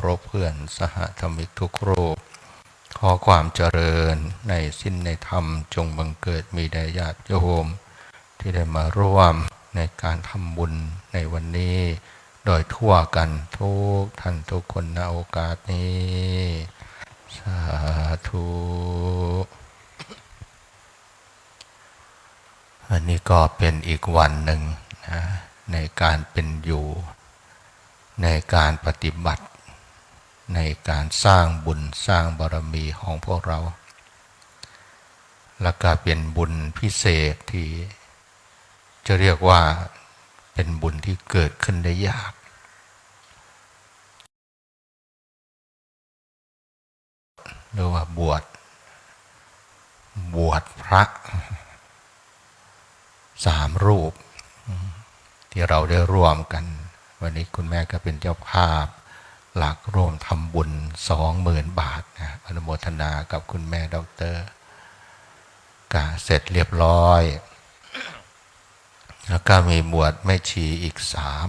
ารพเพื่อนสหธรรมิกทุกรูป ขอความเจริญในสิ้นในธรรมจงบังเกิดมีแด่ญาติโยม ที่ได้มาร่วมในการทำบุญในวันนี้ โดยทั่วกันทุกท่านทุกคนในโอกาสนี้ สาธุอันนี้ก็เป็นอีกวันหนึ่งนะในการเป็นอยู่ในการปฏิบัติ ในการสร้างบุญสร้างบารมีของพวกเรา และก็เป็นบุญพิเศษที่จะเรียกว่าเป็นบุญที่เกิดขึ้นได้ยากหรือว่าบวช บวชพระสามรูป ที่เราได้ร่วมกัน วันนี้คุณแม่ก็เป็นเจ้าภาพ หลักร่วมทำบุญสองหมื่นบาทนะอนุโมทนากับคุณแม่ด็อกเตอร์กาเสร็จเรียบร้อย แล้วก็มีบวชแม่ชีอีกสาม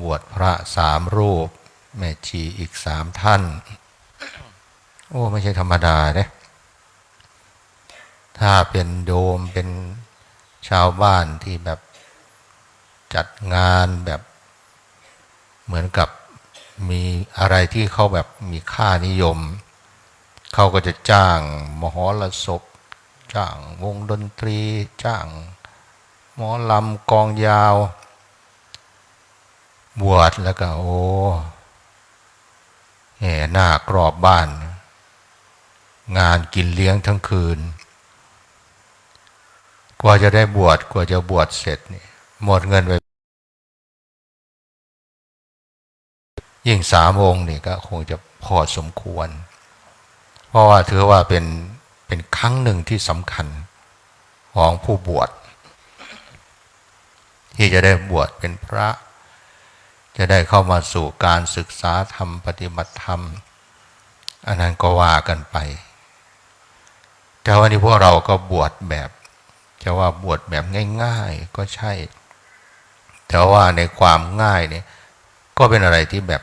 บวชพระสามรูป แม่ชีอีกสามท่าน โอ้ ไม่ใช่ธรรมดาเนี่ยถ้าเป็นโยมเป็นชาวบ้านที่แบบจัดงานแบบเหมือนกับ มีอะไรที่เขาแบบมีค่านิยม เขาก็จะจ้างมหรสพจ้างวงดนตรี จ้างหมอลำกองยาว บวชแล้วก็โอ้แห่หน้ากรอบบ้าน งานกินเลี้ยงทั้งคืน กว่าจะได้บวชกว่าจะบวชเสร็จนี่หมดเงินไป ยิ่งสามองค์นี่ก็คงจะพอสมควร เพราะว่าถือว่าเป็นเป็นครั้งหนึ่งที่สำคัญของผู้บวชที่จะได้บวชเป็นพระ จะได้เข้ามาสู่การศึกษาธรรมปฏิบัติธรรม อันนั้นก็ว่ากันไป แต่วันนี้พวกเราก็บวชแบบจะว่าบวชแบบง่าย ๆก็ใช่ แต่ว่าในความง่ายเนี่ยก็เป็นอะไรที่แบบ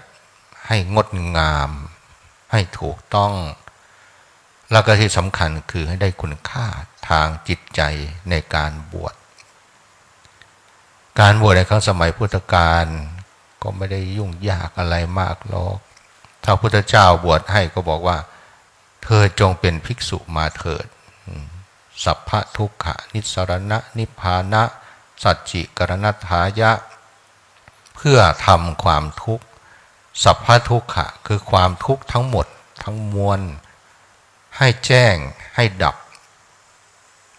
ให้งดงาม ให้ถูกต้อง แล้วก็ที่สำคัญคือให้ได้คุณค่าทางจิตใจในการบวช การบวชในครั้งสมัยพุทธกาลก็ไม่ได้ยุ่งยากอะไรมากหรอก ถ้าพุทธเจ้าบวชให้ก็บอกว่า เธอจงเป็นภิกษุมาเถิด สัพพะทุกขะนิสรณะ นิพพานะ สัจจิกรณทายะ เพื่อทำความทุกข์ สัพพทุกขะคือความทุกข์ทั้งหมดทั้งมวล ให้แจ้งให้ดับ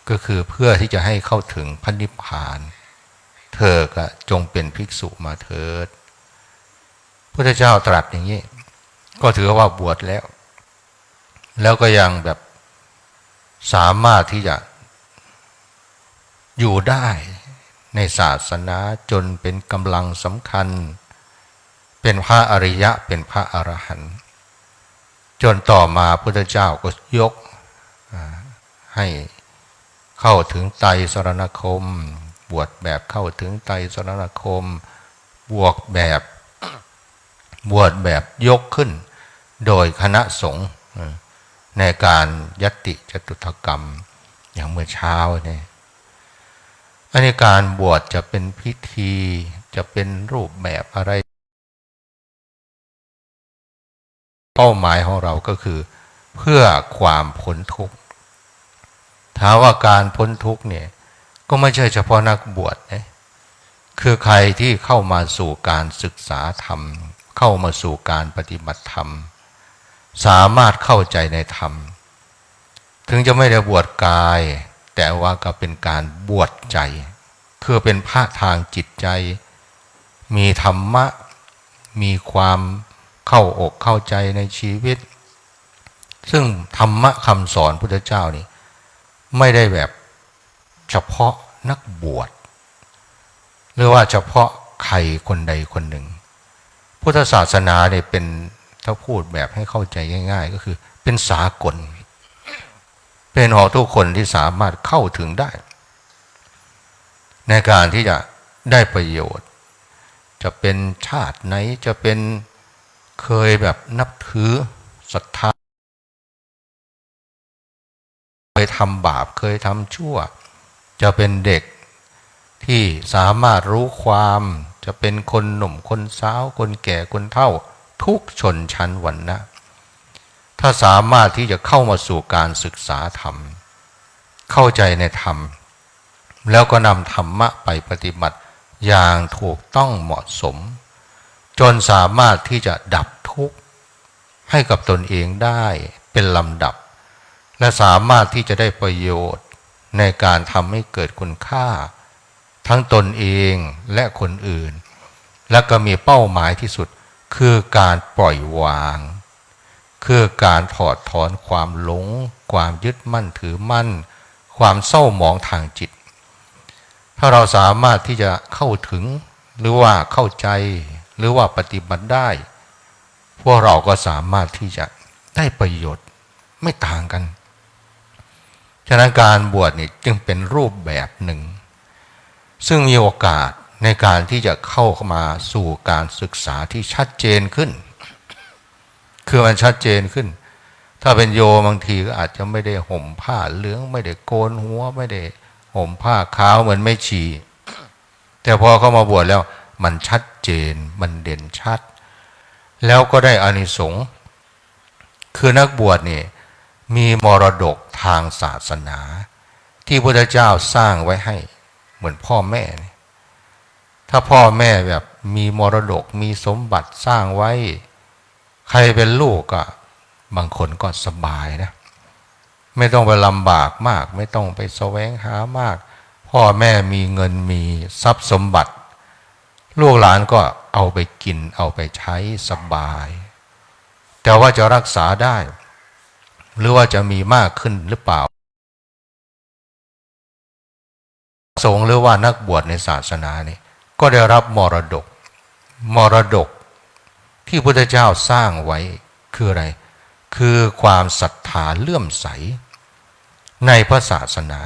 ก็คือเพื่อที่จะให้เข้าถึงพระนิพพาน เธอก็จงเป็นภิกษุมาเถิดพุทธเจ้าตรัสอย่างนี้ ก็ถือว่าบวชแล้ว แล้วก็ยังแบบสามารถที่จะอยู่ได้ในศาสนาจนเป็นกำลังสำคัญ เป็นพระอริยะเป็นพระอรหันต์จนต่อมาพุทธเจ้าก็ยกให้เข้าถึงไตรสรณคม บวชแบบเข้าถึงไตรสรณคม บวกแบบบวชแบบยกขึ้น โดยคณะสงฆ์ในการยติจตุถกรรมอย่างเมื่อเช้าเนี่ยอันนี้การบวชจะเป็นพิธีจะเป็นรูปแบบอะไร เป้าหมายของเราก็คือ เพื่อความพ้นทุกข์ถามว่าการพ้นทุกข์เนี่ยก็ไม่ใช่เฉพาะนักบวชนะคือใครที่เข้ามาสู่การศึกษาธรรม เข้ามาสู่การปฏิบัติธรรม สามารถเข้าใจในธรรม ถึงจะไม่ได้บวชกาย แต่ว่าก็เป็นการบวชใจคือเป็นพระทางจิตใจ มีธรรมะ มีความ เข้าอกเข้าใจในชีวิต ซึ่งธรรมะคำสอนพุทธเจ้านี่ ไม่ได้แบบเฉพาะนักบวชหรือว่าเฉพาะใครคนใดคนหนึ่ง พุทธศาสนาเนี่ยเป็นถ้าพูดแบบให้เข้าใจง่าย ๆ ก็คือเป็นสากล เป็นขอทุกคนที่สามารถเข้าถึงได้ ในการที่จะได้ประโยชน์ จะเป็นชาติไหนจะเป็น เคยแบบนับถือศรัทธาเคยทำบาปเคยทำชั่ว จะเป็นเด็กที่สามารถรู้ความ จะเป็นคนหนุ่มคนสาว คนแก่คนเฒ่า ทุกชนชั้นวรรณะถ้าสามารถที่จะเข้ามาสู่การศึกษาธรรม เข้าใจในธรรม แล้วก็นำธรรมะไปปฏิบัติอย่างถูกต้องเหมาะสม จนสามารถที่จะดับทุกข์ให้กับตนเองได้เป็นลำดับ และสามารถที่จะได้ประโยชน์ในการทำให้เกิดคุณค่า ทั้งตนเองและคนอื่น และก็มีเป้าหมายที่สุดคือการปล่อยวาง คือการถอดถอนความหลง ความยึดมั่นถือมั่น ความเศร้าหมองทางจิต ถ้าเราสามารถที่จะเข้าถึงหรือว่าเข้าใจ หรือว่าปฏิบัติได้ พวกเราก็สามารถที่จะได้ประโยชน์ไม่ต่างกัน ฉะนั้นการบวชนี่จึงเป็นรูปแบบหนึ่ง ซึ่งมีโอกาสในการที่จะเข้ามาสู่การศึกษาที่ชัดเจนขึ้น คือมันชัดเจนขึ้น ถ้าเป็นโยบางทีก็อาจจะไม่ได้ห่มผ้าเหลืองไม่ได้โกนหัวไม่ได้ห่มผ้าขาวเหมือนไม่ชี แต่พอเข้ามาบวชแล้ว มันชัดเจน มันเด่นชัด แล้วก็ได้อานิสงส์คือนักบวชนี่มีมรดกทางศาสนา ที่พระเจ้าสร้างไว้ให้เหมือนพ่อแม่ ถ้าพ่อแม่แบบมีมรดกมีสมบัติสร้างไว้ ใครเป็นลูกก็บางคนก็สบายนะ ไม่ต้องไปลำบากมาก ไม่ต้องไปแสวงหามาก พ่อแม่มีเงินมีทรัพย์สมบัติ ลูกหลานก็เอาไปกินเอาไปใช้สบาย แต่ว่าจะรักษาได้ หรือว่าจะมีมากขึ้นหรือเปล่า สงฆ์หรือว่านักบวชในศาสนานี่ก็ได้รับมรดก มรดกที่พระพุทธเจ้าสร้างไว้คืออะไร คือความศรัทธาเลื่อมใส ในพระศาสนา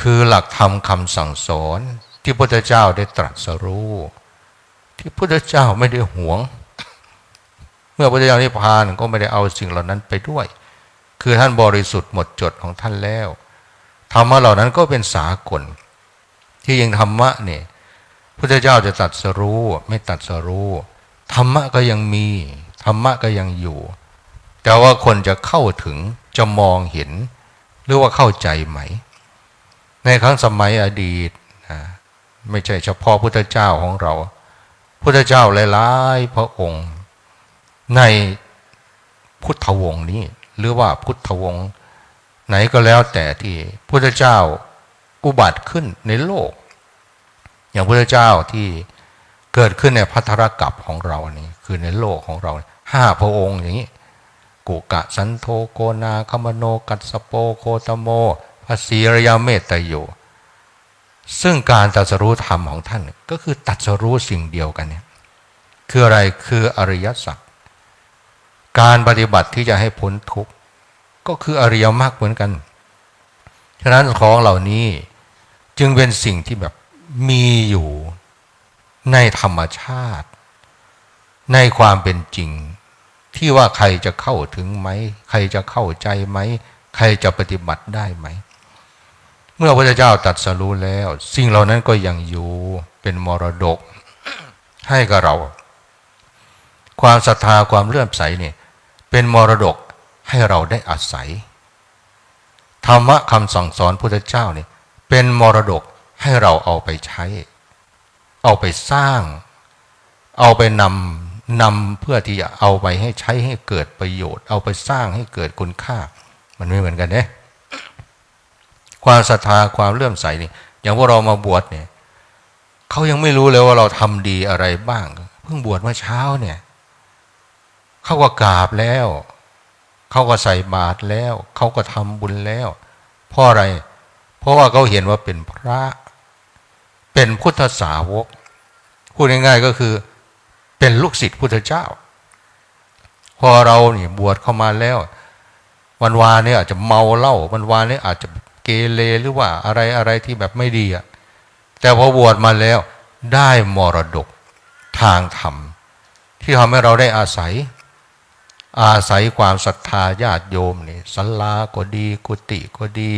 คือหลักธรรมคำสั่งสอน ที่พระพุทธเจ้าได้ตรัสรู้ ที่พระพุทธเจ้าไม่ได้หวง เมื่อพระพุทธเจ้านิพพานก็ไม่ได้เอาสิ่งเหล่านั้นไปด้วย คือท่านบริสุทธิ์หมดจดของท่านแล้วธรรมะเหล่านั้นก็เป็นสากล ที่ยังธรรมะเนี่ยพุทธเจ้าจะตัดสรู้ไม่ตัดสรู้ธรรมะก็ยังมีธรรมะก็ยังอยู่ แต่ว่าคนจะเข้าถึงจะมองเห็น หรือว่าเข้าใจไหม ในครั้งสมัยอดีต ไม่ใช่เฉพาะพุทธเจ้าของเรา พุทธเจ้าหลายๆพระองค์ ในพุทธวงศ์นี้ หรือว่าพุทธวงศ์ไหนก็แล้วแต่ที่พุทธเจ้าอุบัติขึ้นในโลก อย่างพุทธเจ้าที่เกิดขึ้นในพัทรกับของเรานี่คือในโลกของเราห้าพระองค์อย่างนี้กุกะสันโธโกนาคมโนกัสโปโคตโมภาษีระยาเมตตโย ซึ่งการตัดสรู้ธรรมของท่าน ก็คือตัดสรู้สิ่งเดียวกันเนี่ยคืออะไรคืออริยสัจการปฏิบัติที่จะให้พ้นทุกข์ก็คืออริยมรรคเหมือนกัน ฉะนั้นของเหล่านี้จึงเป็นสิ่งที่แบบมีอยู่ในธรรมชาติ ในความเป็นจริง ที่ว่าใครจะเข้าถึงไหม ใครจะเข้าใจไหม ใครจะปฏิบัติได้ไหม มื่อพระเจ้าตัดสรู้แล้ว สิ่งเหล่านั้นก็ยังอยู่เป็นมรดกให้กับเรา ความศรัทธาความเลื่อมใสเนี่ยเป็นมรดกให้เราได้อาศัย ธรรมะคำสั่งสอนพุทธเจ้าเนี่ยเป็นมรดกให้เราเอาไปใช้ เอาไปสร้าง เอาไปนำนำเพื่อที่จะเอาไปให้ใช้ให้เกิดประโยชน์ เอาไปสร้างให้เกิดคุณค่า มันไม่เหมือนกันเนี่ย ความศรัทธาความเลื่อมใสนี่อย่างพวกเรามาบวชเนี่ยเขายังไม่รู้เลยว่าเราทำดีอะไรบ้าง เพิ่งบวชเมื่อเช้าเนี่ยเขาก็กราบแล้วเขาก็ใส่บาตรแล้วเขาก็ทำบุญแล้วเพราะอะไร เพราะว่าเขาเห็นว่าเป็นพระ เป็นพุทธสาวกพูดง่ายๆก็คือ เป็นลูกศิษย์พุทธเจ้า พอเราเนี่ยบวชเข้ามาแล้ว วันวานเนี่ยอาจจะเมาเหล้าวันวานเนี่ยอาจจะ เกเรหรือว่าอะไรอะไรที่แบบไม่ดีอะแต่พอบวชมาแล้วได้มรดกทางธรรม ที่ทำให้เราได้อาศัย อาศัยความศรัทธาญาติโยมนี่สัลลาก็ดี กุฏิก็ดี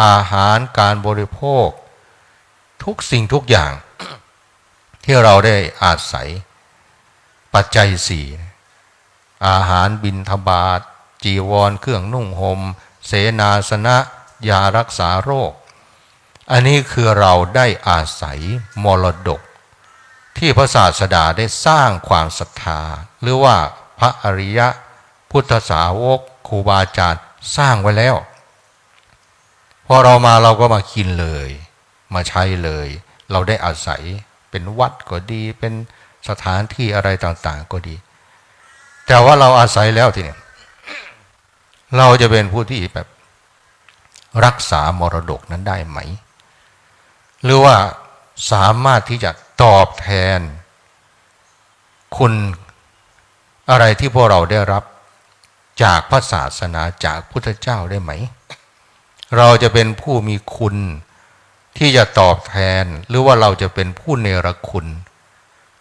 อาหารการบริโภค ทุกสิ่งทุกอย่าง ที่เราได้อาศัย ปัจจัยสี่อาหารบินทบาทจีวรเครื่องนุ่งหม่มเสนาสนะ ยารักษาโรค อันนี้คือเราได้อาศัยมรดก ที่พระศาสดาได้สร้างความศรัทธา หรือว่าพระอริยะ พุทธสาวกครูบาอาจารย์สร้างไว้แล้ว พอเรามาเราก็มากินเลย มาใช้เลย เราได้อาศัยเป็นวัดก็ดีเป็นสถานที่อะไรต่างๆก็ดี แต่ว่าเราอาศัยแล้วทีนี้เราจะเป็นผู้ที่แบบ รักษามรดกนั้นได้ไหม หรือว่าสามารถที่จะตอบแทน คุณอะไรที่พวกเราได้รับจากพระศาสนาจากพุทธเจ้าได้ไหม เราจะเป็นผู้มีคุณที่จะตอบแทน หรือว่าเราจะเป็นผู้เนรคุณ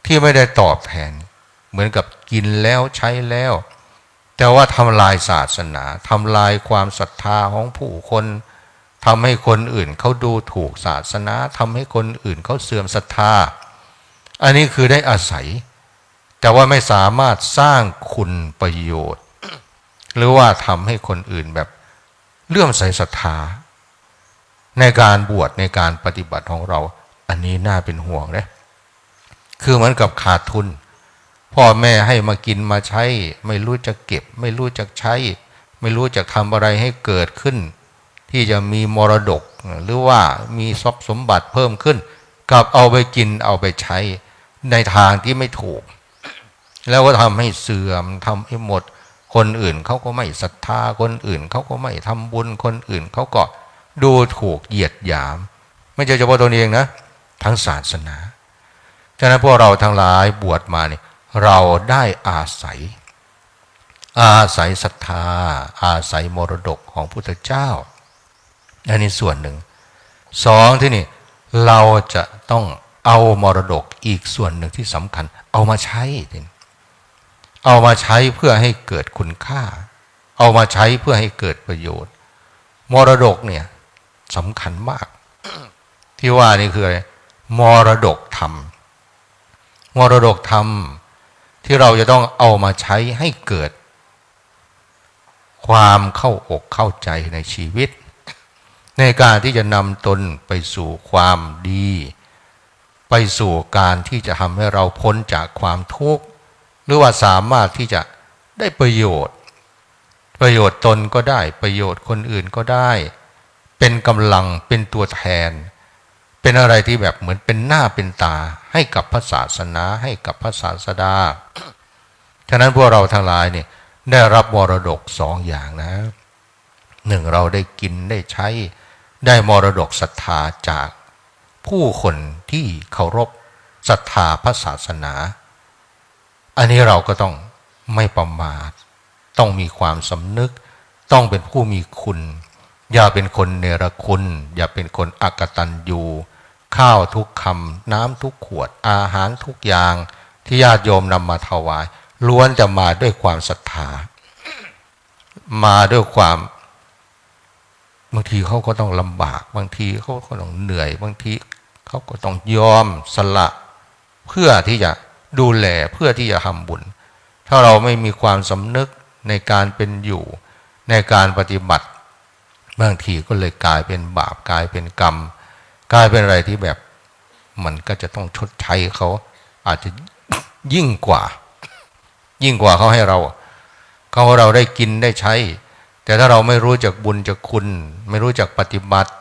ที่ไม่ได้ตอบแทน เหมือนกับกินแล้วใช้แล้ว แต่ว่าทำลายศาสนาทำลายความศรัทธาของผู้คน ทำให้คนอื่นเขาดูถูกศาสนาทำให้คนอื่นเขาเสื่อมศรัทธา อันนี้คือได้อาศัย แต่ว่าไม่สามารถสร้างคุณประโยชน์ หรือว่าทำให้คนอื่นแบบเลื่อมใสศรัทธา ในการบวชในการปฏิบัติของเรา อันนี้น่าเป็นห่วงเลยคือเหมือนกับขาดทุน พ่อแม่ให้มากินมาใช้ ไม่รู้จะเก็บ ไม่รู้จะใช้ ไม่รู้จะทำอะไรให้เกิดขึ้น ที่จะมีมรดก หรือว่ามีทรัพย์สมบัติเพิ่มขึ้นกับเอาไปกินเอาไปใช้ในทางที่ไม่ถูก แล้วก็ทำให้เสื่อมทำให้หมด คนอื่นเขาก็ไม่ศรัทธาคนอื่นเขาก็ไม่ทำบุญคนอื่นเขาก็ดูถูกเหยียดหยาม ไม่ใช่เฉพาะตัวเองนะ ทั้งศาสนาฉะนั้นพวกเราทั้งหลายบวชมาเนี่ยเราได้อาศัย อาศัยศรัทธา อาศัยมรดกของพุทธเจ้า อันนี้ส่วนหนึ่งสองที่นี่เราจะต้องเอามรดกอีกส่วนหนึ่งที่สำคัญ เอามาใช้เอามาใช้เพื่อให้เกิดคุณค่า เอามาใช้เพื่อให้เกิดประโยชน์ มรดกเนี่ยสำคัญมาก ที่ว่านี่คืออะไรมรดกธรรม มรดกธรรมที่เราจะต้องเอามาใช้ให้เกิด ความเข้าอกเข้าใจในชีวิต ในการที่จะนำตนไปสู่ความดี ไปสู่การที่จะทำให้เราพ้นจากความทุกข์ หรือว่าสามารถที่จะได้ประโยชน์ ประโยชน์ตนก็ได้ประโยชน์คนอื่นก็ได้ เป็นกำลังเป็นตัวแทน เป็นอะไรที่แบบเหมือนเป็นหน้าเป็นตาให้กับพระศาสนาให้กับพระศาสดาฉะนั้นพวกเราทั้งหลายเนี่ยได้รับมรดกสองอย่างนะหนึ่งเราได้กินได้ใช้ ได้มรดกศรัทธาจากผู้คนที่เคารพศรัทธาพระศาสนา อันนี้เราก็ต้องไม่ประมาท ต้องมีความสำนึก ต้องเป็นผู้มีคุณ อย่าเป็นคนเนรคุณ อย่าเป็นคนอักตันยูข้าวทุกคำน้ำทุกขวดอาหารทุกอย่างที่ญาติโยมนำมาถวาย ล้วนจะมาด้วยความศรัทธา มาด้วยความ บางทีเขาก็ต้องลำบาก บางทีเขาก็ต้องเหนื่อย บางทีเขาก็ต้องยอมสละ เพื่อที่จะดูแลเพื่อที่จะทำบุญ ถ้าเราไม่มีความสำนึกในการเป็นอยู่ ในการปฏิบัติ บางทีก็เลยกลายเป็นบาปกลายเป็นกรรม กลายเป็นอะไรที่แบบมันก็จะต้องชดใช้เขาอาจจะยิ่งกว่า ยิ่งกว่าเขาให้เราเขาเราได้กินได้ใช้ แต่ถ้าเราไม่รู้จักบุญจักคุณ ไม่รู้จักปฏิบัติ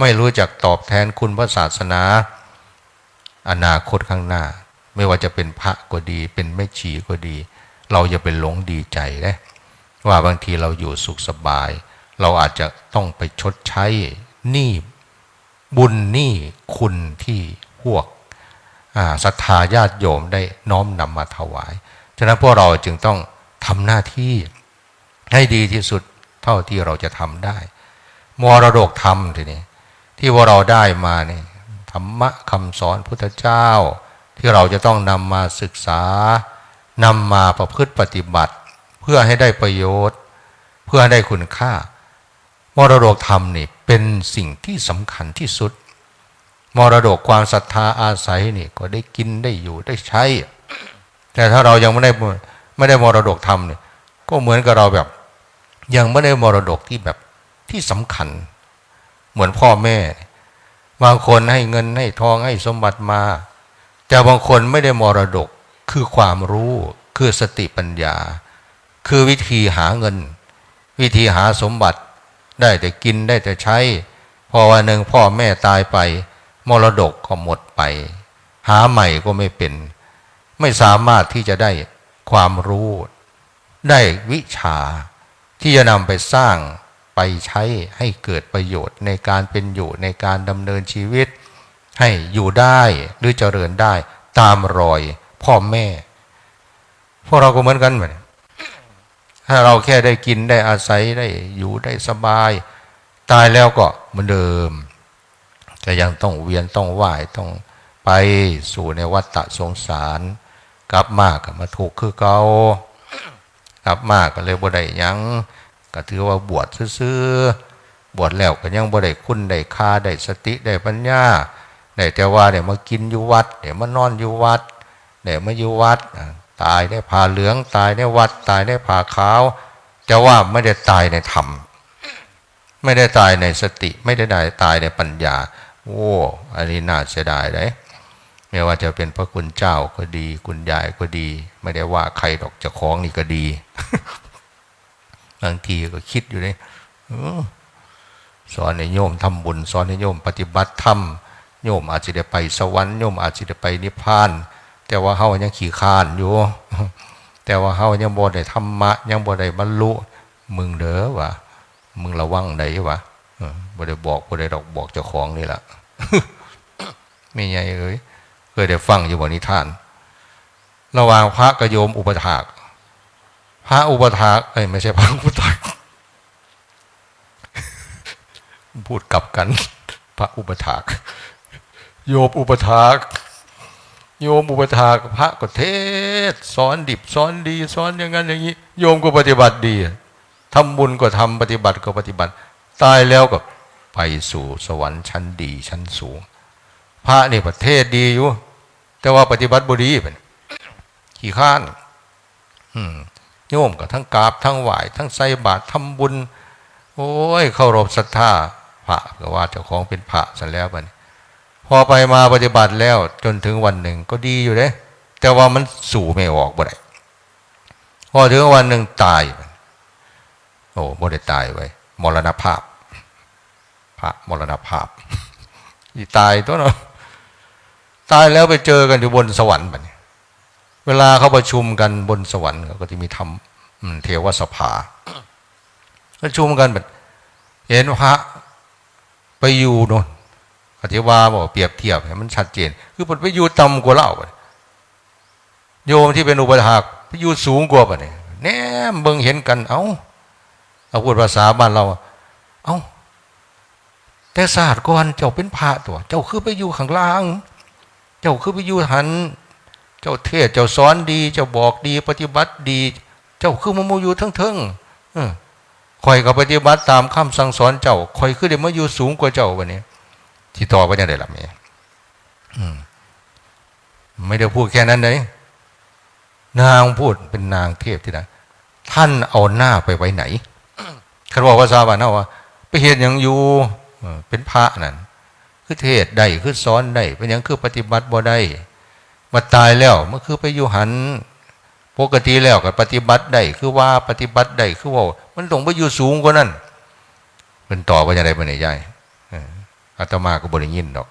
ไม่รู้จักตอบแทนคุณพระศาสนา อนาคตข้างหน้า ไม่ว่าจะเป็นพระก็ดี เป็นแม่ชีก็ดี เราจะเป็นหลงดีใจนะว่าบางทีเราอยู่สุขสบาย เราอาจจะต้องไปชดใช้หนี้บุญหนี้คุณที่พวกศรัทธาญาติโยมได้น้อมนำมาถวาย ฉะนั้นพวกเราจึงต้องทำหน้าที่ให้ดีที่สุด เท่าที่เราจะทำได้มรดกธรรมทีนี้ที่ว่าเราได้มาเนี่ยธรรมะคำสอนพุทธเจ้า ที่เราจะต้องนำมาศึกษานำมาประพฤติปฏิบัติ เพื่อให้ได้ประโยชน์ เพื่อให้ได้คุณค่ามรดกธรรมนี่เป็นสิ่งที่สำคัญที่สุด มรดกความศรัทธาอาศัยนี่ก็ได้กินได้อยู่ได้ใช้ แต่ถ้าเรายังไม่ได้ไม่ได้มรดกธรรมเนี่ยก็เหมือนกับเราแบบ ยังไม่ได้มรดกที่แบบที่สำคัญ เหมือนพ่อแม่ บางคนให้เงินให้ทองให้สมบัติมา แต่บางคนไม่ได้มรดกคือความรู้คือสติปัญญา คือวิธีหาเงิน วิธีหาสมบัติ ได้แต่กินได้แต่ใช้ พอวันหนึ่งพ่อแม่ตายไป มรดกก็หมดไป หาใหม่ก็ไม่เป็น ไม่สามารถที่จะได้ความรู้ ได้วิชา ที่จะนำไปสร้างไปใช้ให้เกิดประโยชน์ในการเป็นอยู่ในการดำเนินชีวิต ให้อยู่ได้หรือเจริญได้ตามรอยพ่อแม่ พวกเราก็เหมือนกันเหมือนถ้าเราแค่ได้กินได้อาศัยได้อยู่ได้สบาย ตายแล้วก็เหมือนเดิม แต่ยังต้องเวียนต้องว่ายต้องไปสู่ในวัฏฏะสงสาร กลับมาก็มาถูกคือเก่า กลับมาก็เลยบ่ได้ยังก็ถือว่าบวชซื่อบวชแล้วก็ยังบ่ได้คุณได้คาได้สติได้ปัญญาได้แต่ว่าเดี๋ยวมากินอยู่วัดเดี๋ยวมานอนอยู่วัดเดี๋ยวมาอยู่วัด ตายได้ผ่าเหลืองตายได้วัด ตายได้ผ่าขาวจะว่าไม่ได้ตายในธรรมไม่ได้ตายในสติ ไม่ได้ตายในปัญญา โอ้อันนี้น่าเสียดายเลย ไม่ว่าจะเป็นพระคุณเจ้าก็ดี คุณยายก็ดี ไม่ได้ว่าใครดอกเจะคล้าของนี่ก็ดี บางทีก็คิดอยู่เลยสอนให้โยมทำบุญ สอนให้โยมปฏิบัติธรรมโยมอาจจะได้ไปสวรรค์โยมอาจจะได้ไปนิพพาน แต่ว่าเฮายังขี่คร้านอยู่ แต่ว่าเฮายังบ่ได้ธรรมะ ยังบ่ได้บรรลุมึงเด้อวะมึงระวังได้วะเออบ่ได้บอกบ่ได้ดอกบอกเจ้าของนี่แหละไม่ใหญ่เอ้ย เคยได้ฟังอยู่บนนิทาน ระหว่างพระกโยมอุปถาก พระอุปถากเอ้ยไม่ใช่พระอุปถากพูดกลับกัน พระอุปถาก โยมอุปถากโยมอุปถากพระก็เทศสอนดิบสอนดีสอนอย่างนั้นอย่างนี้ โยมก็ปฏิบัติดีทำบุญก็ทำปฏิบัติก็ปฏิบัติ ตายแล้วก็ไปสู่สวรรค์ชั้นดีชั้นสูง พระนี่ประเทศดีอยู่ แต่ว่าปฏิบัติบุรีเป็นขี้ข้านอืมโยมก็ทั้งกราบทั้งไหวทั้งใส่บาตรทำบุญ โอ้ยเคารพศรัทธาพระก็ว่าเจ้าของเป็นพระสันแล้วมันพอไปมาปฏิบัติแล้วจนถึงวันหนึ่งก็ดีอยู่เด้แต่ว่ามันสู่ไม่ออกบ่ได้พอถึงวันหนึ่งตาย โอ้บ่ได้ตายไว้มรณภาพ พระมรณภาพอีตายตัวเนาะ ตายแล้วไปเจอกันอยู่บนสวรรค์บัดนี้เวลาเขาประชุมกันบนสวรรค์เขาก็จะมีธรรมอืมเทวสภาประชุมกันแบบเห็นพระไปอยู่โนนอธิวาบอกเปรียบเทียบมันชัดเจน คือมันไปอยู่ต่ำกว่าเราโยมที่เป็นอุปถากไปอยู่สูงกว่าปเนี่ยแน่เบิ่งเห็นกัน เอา้าเอาพูดภาษาบ้านเรา เอา้าแต่ศาสตร์ก่อนเจ้าเป็นพระตัว เจ้าคือไปอยู่ข้างล่าง เจ้าคือไปอยู่หัน เจ้าเทศเจ้าสอนดี เจ้าบอกดี ปฏิบัติดี เจ้าคือมาโมอยู่ทั้งเทิงคอยกับปฏิบัติตามคำสั่งสอนเจ้าคอยคือได้มาอยู่สูงกว่าเจ้าวันนี้ที่ต่อไปยังไงล่ะแม่อืมไม่ได้พูดแค่นั้นเลยนางพูดเป็นนางเทพที่ไหนท่านเอาหน้าไปไว้ไหนเขาบอกว่าซาบานเอาว่าไปเห็นอย่างอยู่เป็นพระนั่น คือเทศได้คือสอนได้เป็นอย่างคือปฏิบัติบ่ได้มาตายแล้วมันคือไปอยู่หันปกติแล้วก็ปฏิบัติได้คือว่าปฏิบัติได้คือว่ามันต้องไปอยู่สูงกว่านั้นเป็นต่อว่าอย่างไรเป็นใหญ่ออาตมาก็บริยินดอก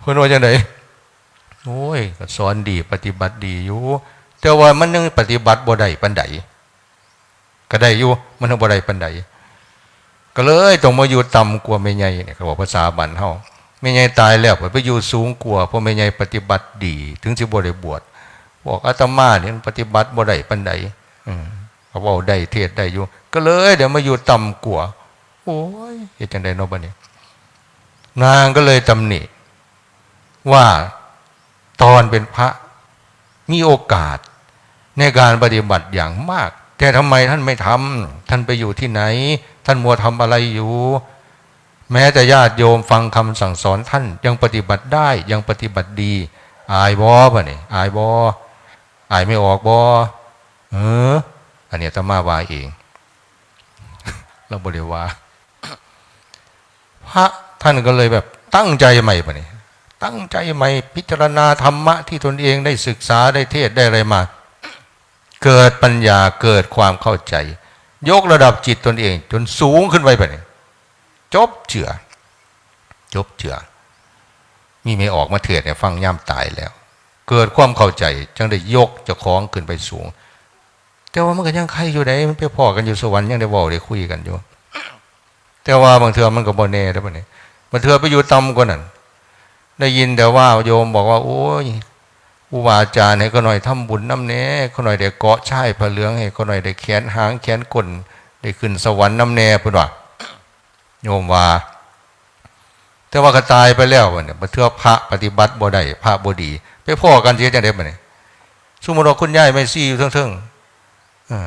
เพื่อนว่าอย่างไรโอ้ยก็สอนดีปฏิบัติดีอยู่ แต่ว่ามันยังปฏิบัติบ่ได้ปันใดก็ได้อยู่มันยังบ่ได้ปันใด ก็เลยต้องมาอยู่ต่ำกว่าแม่ใหญ่เนี่ยเขาบอกภาษาบันเฮาแม่ใหญ่ตายแล้วไปอยู่สูงกว่าเพราะแม่ใหญ่ปฏิบัติดี ถึงสิบ่ได้บวชบอกอาตมาเนี่ยปฏิบัติบ่ได้ปันใดเขาบอกได้เทศได้อยู่ ก็เลยเดี๋ยวมาอยู่ต่ำกว่าโอ้ยเหตุจังใดเนาะบัดนี้นางก็เลยตำหนิว่าตอนเป็นพระมีโอกาสในการปฏิบัติอย่างมาก แต่ทำไมท่านไม่ทำท่านไปอยู่ที่ไหน ท่านมัวทำอะไรอยู่ แม้แต่ญาติโยมฟังคำสั่งสอนท่านยังปฏิบัติได้ยังปฏิบัติดี อายบอป่ะเนี่อายบออายไม่ออกบอเอออันเนี้ยตมาวาเองเราบริวาพระท่านก็เลยแบบตั้งใจใหม่ป่ะเนี่ยตั้งใจใหม่พิจารณาธรรมะที่ตนเองได้ศึกษาได้เทศได้อะไรมา เกิดปัญญาเกิดความเข้าใจ ยกระดับจิตตนเอง จนสูงขึ้นไปแบบนี้จบเจือจบเจือมีไม่ออกมาเถื่อนเนี่ยฟังย่ำตายแล้ว เกิดความเข้าใจจังได้ยกเจะคล้าของขึ้นไปสูง แต่ว่ามันก็ยังใครอยู่ไหนมันไปพอกันอยู่สวรรค์ยังได้บอกได้คุยกันอยู่ แต่ว่าบางเทือมันก็บ่แน่แล้วบนี่บางเทือไปอยู่ต่ำกว่านั้นได้ยินแต่ว่าโยมบอกว่า โอ้ย อุบาอาจารย์ให้ก็หน่อยทำบุญน้ำเน่ก็หน่อยได้เกาะชายผ้าเหลืองให้ก็หน่อยได้แขนหางแขนกลได้ขึ้นสวรรค์น้ำเน่เพื่นว่าโยมว่าแต่ว่าก็ตายไปแล้วเนี่ยบาเทือพระปฏิบัติบ่ได้พระบ่ดี ไปพ่อกันเสียจังได๋บ่เนี่ยสมมุติว่าคุณยายไม่ซี่อยู่เทิงๆอ่า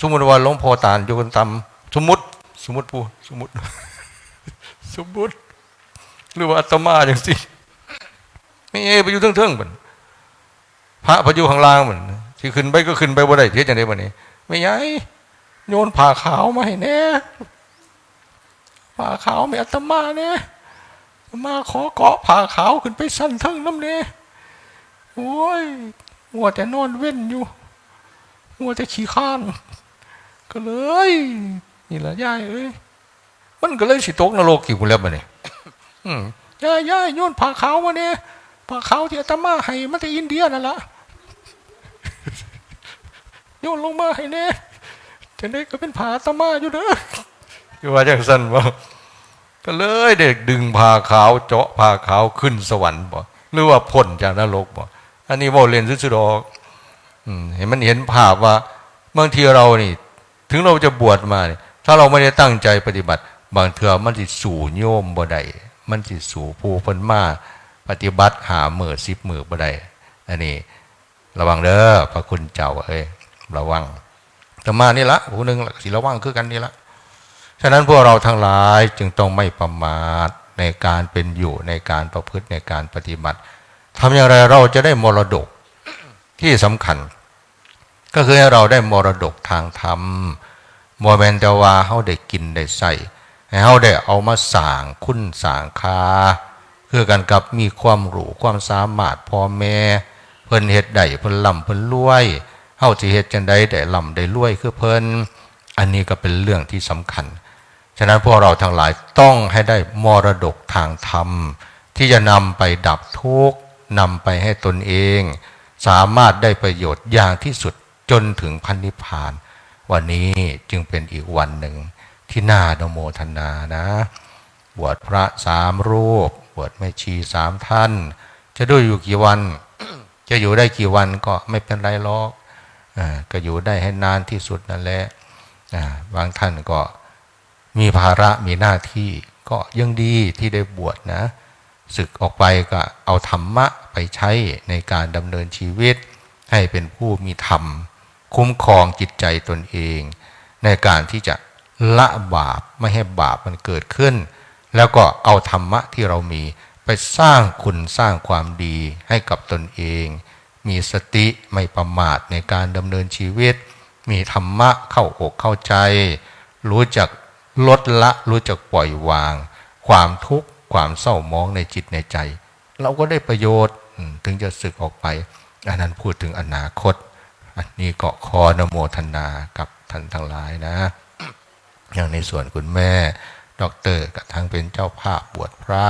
สมมุติว่าหลวงพ่อตาลอยู่กันตำสมมุติ สมมติปูสมมติ สมมติ หรือว่าอาตมาอย่างสิไม่เอไปอยู่เทิงๆมัน พระพอยู่ข้างล่างมันที่ขึ้นไปก็ขึ้นไปบ่ได้เทียจังได๋บัดนี้ ไม่ย้ายโยนผ้าขาวมาให้แน่ผ้าขาวไม่อาตมาแน่มาขอเกาะผ้าขาวขึ้นไปสั่นเทิงน้ำเน่โอ้ยมัวแต่นอนเว้นอยู่มัวแต่ขี้ข้านก็เลยนี่แหละยายเอ้ยมันก็เลยสิตกนรกอยู่แล้วบัดนี้อืมยายยายโยนผ้าขาวมาเนี่ยผ้าขาวที่อาตมาให้มาจากอินเดียนั่นละ ยนลงมาให้เนี่ยจะได้ก็เป็นผาตมาอยู่เด้ออยู่ว่าจังสันบ่ก็เลยเด็กดึงผาขาวเจาะผาขาวขึ้นสวรรค์บ่หรือว่าพ้นจากนรกบ่อันนี้บ่เรียนซื่อดอกเห็นมันเห็นภาพว่าบางทีเรานี่ ถึงเราจะบวชมาเนี่ยถ้าเราไม่ได้ตั้งใจปฏิบัติ บางเถื่อมันสิสู่โยมบ่ได้มันสิสู่ผู้เพิ่นมาปฏิบัติหาเมือสิบมือบ่ได้อันนี้ ระวังเด้อพระคุณเจ้าเอ้ย ระวังแต่มานี่ละผู้หนึ่งสิระวังคือกันนี่ละฉะนั้นพวกเราทั้งหลายจึงต้องไม่ประมาทในการเป็นอยู่ในการประพฤติในการปฏิบัติทำอย่างไรเราจะได้มรดกที่สำคัญ ก็คือให้เราได้มรดกทางธรรมมแมนตว่าเขาได้กินได้ใส่ให้เขาได้เอามาสางคุณสางคาคือกันกับมีความรู้ความสามารถพอแม่เพิ่นเฮ็ดได้เพิ่นล่ำเพิ่นรวย เฮาสิเฮ็ดจังไดได้ล่ำได้รวยคือเพิ่นอันนี้ก็เป็นเรื่องที่สำคัญ ฉะนั้นพวกเราทั้งหลายต้องให้ได้มรดกทางธรรม ที่จะนำไปดับทุกข์นำไปให้ตนเอง สามารถได้ประโยชน์อย่างที่สุดจนถึงพันนิพพาน วันนี้จึงเป็นอีกวันหนึ่งที่น่าดโมทนานะ บวชพระสามรูป บวชแม่ชีสามท่าน จะด้วยอยู่กี่วัน จะอยู่ได้กี่วันก็ไม่เป็นไรหรอก ก็อยู่ได้ให้นานที่สุดนั่นแหละบางท่านก็มีภาระมีหน้าที่ก็ยังดีที่ได้บวชนะศึกออกไปก็เอาธรรมะไปใช้ในการดำเนินชีวิต ให้เป็นผู้มีธรรม คุ้มครองจิตใจตนเอง ในการที่จะละบาปไม่ให้บาปมันเกิดขึ้น แล้วก็เอาธรรมะที่เรามีไปสร้างคุณสร้างความดีให้กับตนเอง มีสติไม่ประมาทในการดำเนินชีวิต มีธรรมะเข้าอกเข้าใจ รู้จักลดละ รู้จักปล่อยวาง ความทุกข์ความเศร้ามองในจิตในใจ เราก็ได้ประโยชน์ถึงจะศึกออกไป อันนั้นพูดถึงอนาคต อันนี้ก็ขอนโมทนากับท่านทั้งหลายนะ อย่างในส่วนคุณแม่ด็อกเตอร์กับทั้งเป็นเจ้าภาพบวชพระ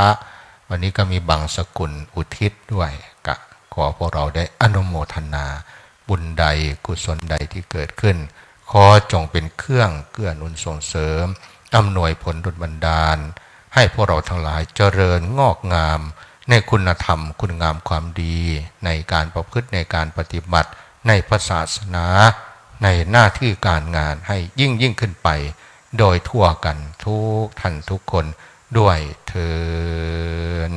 วันนี้ก็มีบางสกุลอุทิศด้วยกะ ขอพวกเราได้อนุโมทนา บุญใดกุศลใดที่เกิดขึ้น ขอจงเป็นเครื่องเกื้อหนุนส่งเสริมอำนวยผลดุลบันดาล ให้พวกเราทั้งหลายเจริญงอกงาม ในคุณธรรมคุณงามความดี ในการประพฤติในการปฏิบัติ ในพระศาสนา ในหน้าที่การงานให้ยิ่งยิ่งขึ้นไป โดยทั่วกันทุกท่านทุกคนด้วยเทิน